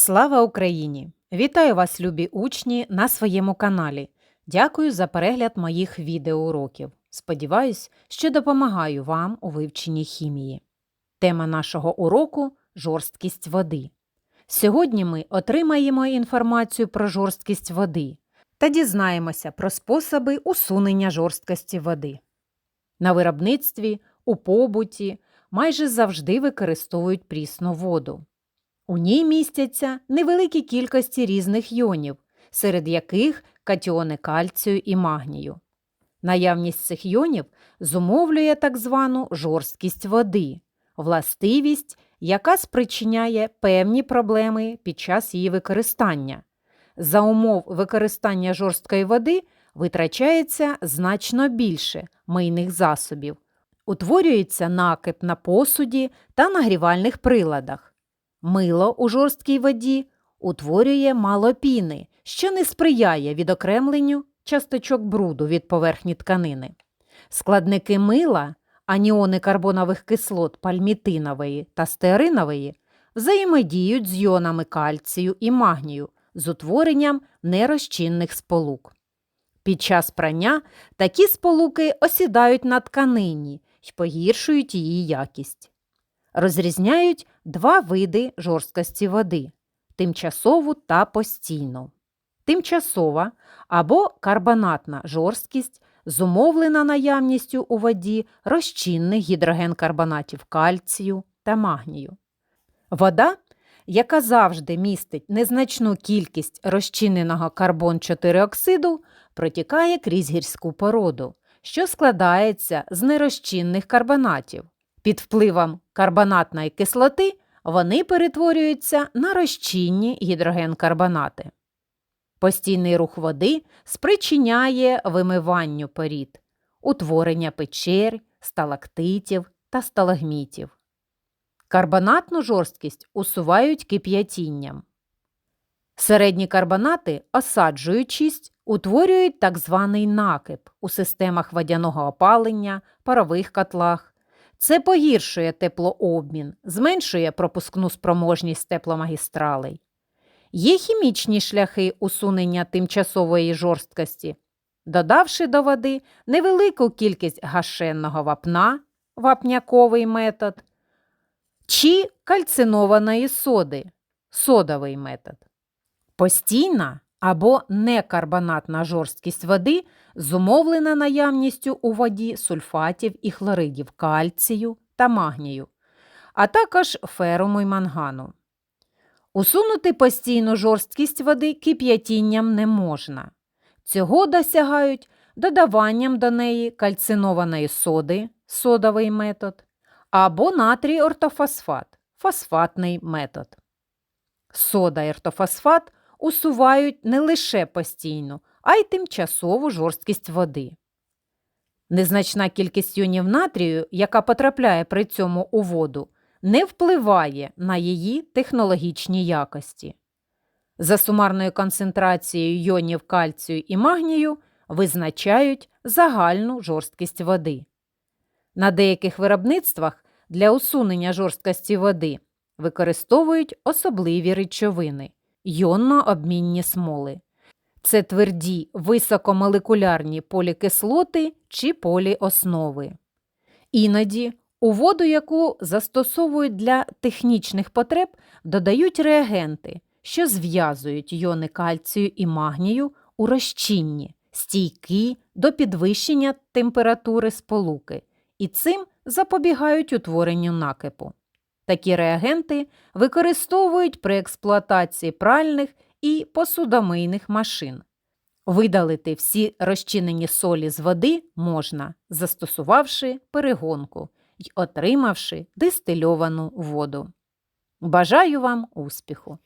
Слава Україні! Вітаю вас, любі учні, на своєму каналі. Дякую за перегляд моїх відеоуроків. Сподіваюсь, що допомагаю вам у вивченні хімії. Тема нашого уроку жорсткість води. Сьогодні ми отримаємо інформацію про жорсткість води та дізнаємося про способи усунення жорсткості води. На виробництві, у побуті майже завжди використовують прісну воду. У ній містяться невеликі кількості різних йонів, серед яких катіони кальцію і магнію. Наявність цих йонів зумовлює так звану жорсткість води, властивість, яка спричиняє певні проблеми під час її використання. За умов використання жорсткої води витрачається значно більше мийних засобів, утворюється накип на посуді та нагрівальних приладах. Мило у жорсткій воді утворює мало піни, що не сприяє відокремленню часточок бруду від поверхні тканини. Складники мила, аніони карбонових кислот пальмітинової та стеаринової взаємодіють з йонами кальцію і магнію з утворенням нерозчинних сполук. Під час прання такі сполуки осідають на тканині й погіршують її якість. Розрізняють два види жорсткості води тимчасову та постійну. Тимчасова або карбонатна жорсткість зумовлена наявністю у воді розчинних гідрогенкарбонатів кальцію та магнію. Вода, яка завжди містить незначну кількість розчиненого карбон 4 оксиду, протікає крізь гірську породу, що складається з нерозчинних карбонатів. Під впливом карбонатної кислоти вони перетворюються на розчинні гідрогенкарбонати. Постійний рух води спричиняє вимиванню порід, утворення печер, сталактитів та сталагмітів. Карбонатну жорсткість усувають кип'ятінням. Середні карбонати, осаджуючись, утворюють так званий накип у системах водяного опалення, парових котлах. Це погіршує теплообмін, зменшує пропускну спроможність тепломагістралей. Є хімічні шляхи усунення тимчасової жорсткості, додавши до води невелику кількість гашенного вапна, вапняковий метод, чи кальцинованої соди, содовий метод. Постійна або некарбонатна жорсткість води зумовлена наявністю у воді сульфатів і хлоридів кальцію та магнію, а також феруму й мангану. Усунути постійну жорсткість води кип'ятінням не можна. Цього досягають додаванням до неї кальцинованої соди содовий метод, або натрій ортофосфат фосфатний метод. Сода і ортофосфат усувають не лише постійну, а й тимчасову жорсткість води. Незначна кількість йонів натрію, яка потрапляє при цьому у воду, не впливає на її технологічні якості. За сумарною концентрацією йонів кальцію і магнію визначають загальну жорсткість води. На деяких виробництвах для усунення жорсткості води використовують особливі речовини йонно-обмінні смоли. Це тверді високомолекулярні полікислоти чи поліоснови. Іноді у воду, яку застосовують для технічних потреб, додають реагенти, що зв'язують йони кальцію і магнію у розчинні, стійкі до підвищення температури сполуки, і цим запобігають утворенню накипу. Такі реагенти використовують при експлуатації пральних і посудомийних машин. Видалити всі розчинені солі з води можна, застосувавши перегонку й отримавши дистильовану воду. Бажаю вам успіху!